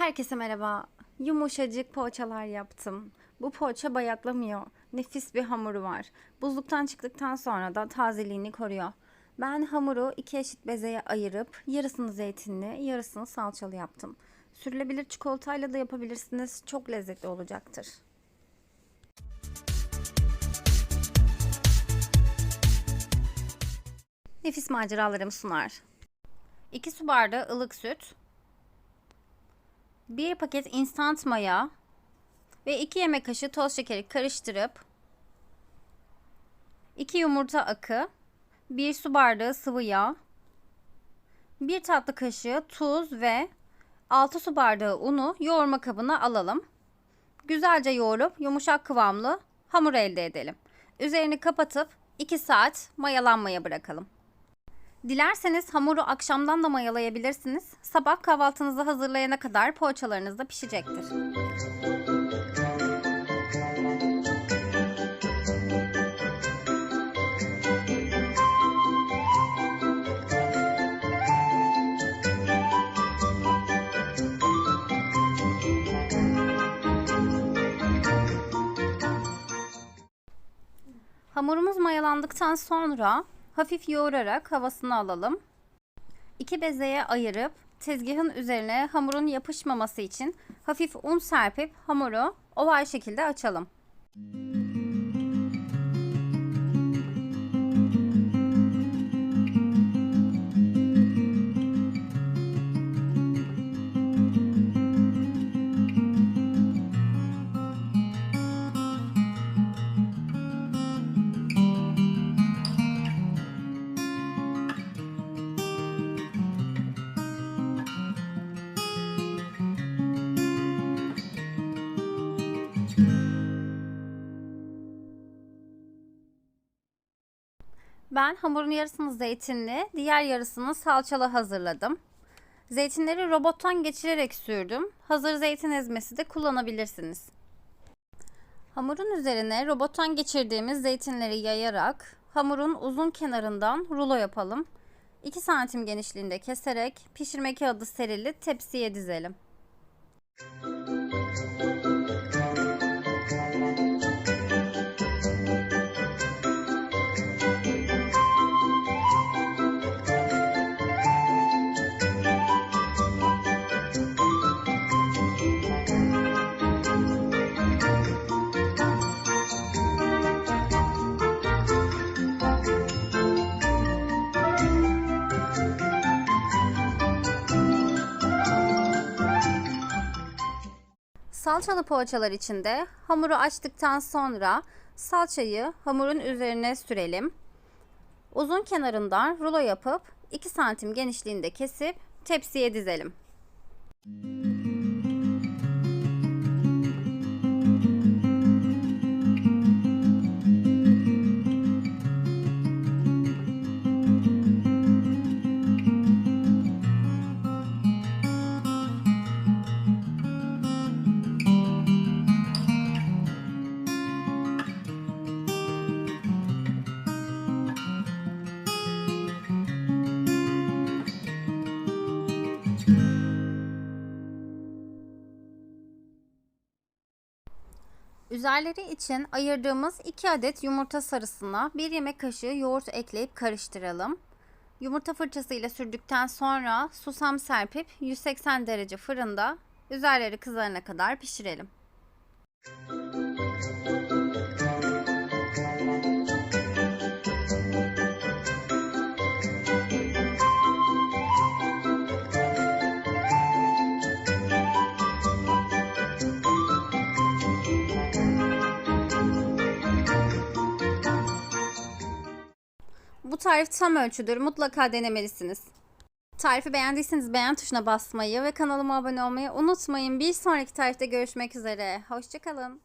Herkese merhaba. Yumuşacık poğaçalar yaptım. Bu poğaça bayatlamıyor. Nefis bir hamuru var. Buzluktan çıktıktan sonra da tazeliğini koruyor. Ben hamuru iki eşit bezeye ayırıp yarısını zeytinli, yarısını salçalı yaptım. Sürülebilir çikolatayla da yapabilirsiniz. Çok lezzetli olacaktır. Nefis maceralarım sunar. 2 su bardağı ılık süt, 1 paket instant maya ve 2 yemek kaşığı toz şekeri karıştırıp 2 yumurta akı, 1 su bardağı sıvı yağ, 1 tatlı kaşığı tuz ve 6 su bardağı unu yoğurma kabına alalım. Güzelce yoğurup yumuşak kıvamlı hamur elde edelim. Üzerini kapatıp 2 saat mayalanmaya bırakalım. Dilerseniz hamuru akşamdan da mayalayabilirsiniz. Sabah kahvaltınızı hazırlayana kadar poğaçalarınız da pişecektir. Hamurumuz mayalandıktan sonra hafif yoğurarak havasını alalım. İki bezeye ayırıp tezgahın üzerine hamurun yapışmaması için hafif un serpip hamuru oval şekilde açalım. Ben hamurun yarısını zeytinli, diğer yarısını salçalı hazırladım. Zeytinleri robottan geçirerek sürdüm. Hazır zeytin ezmesi de kullanabilirsiniz. Hamurun üzerine robottan geçirdiğimiz zeytinleri yayarak hamurun uzun kenarından rulo yapalım. 2 santim genişliğinde keserek pişirme kağıdı serili tepsiye dizelim. Salçalı poğaçalar için de hamuru açtıktan sonra salçayı hamurun üzerine sürelim. Uzun kenarından rulo yapıp 2 santim genişliğinde kesip tepsiye dizelim. Üzerleri için ayırdığımız 2 adet yumurta sarısına 1 yemek kaşığı yoğurt ekleyip karıştıralım. Yumurta fırçasıyla sürdükten sonra susam serpip 180 derece fırında üzerleri kızarana kadar pişirelim. Tarif tam ölçüdür. Mutlaka denemelisiniz. Tarifi beğendiyseniz beğen tuşuna basmayı ve kanalıma abone olmayı unutmayın. Bir sonraki tarifte görüşmek üzere. Hoşçakalın.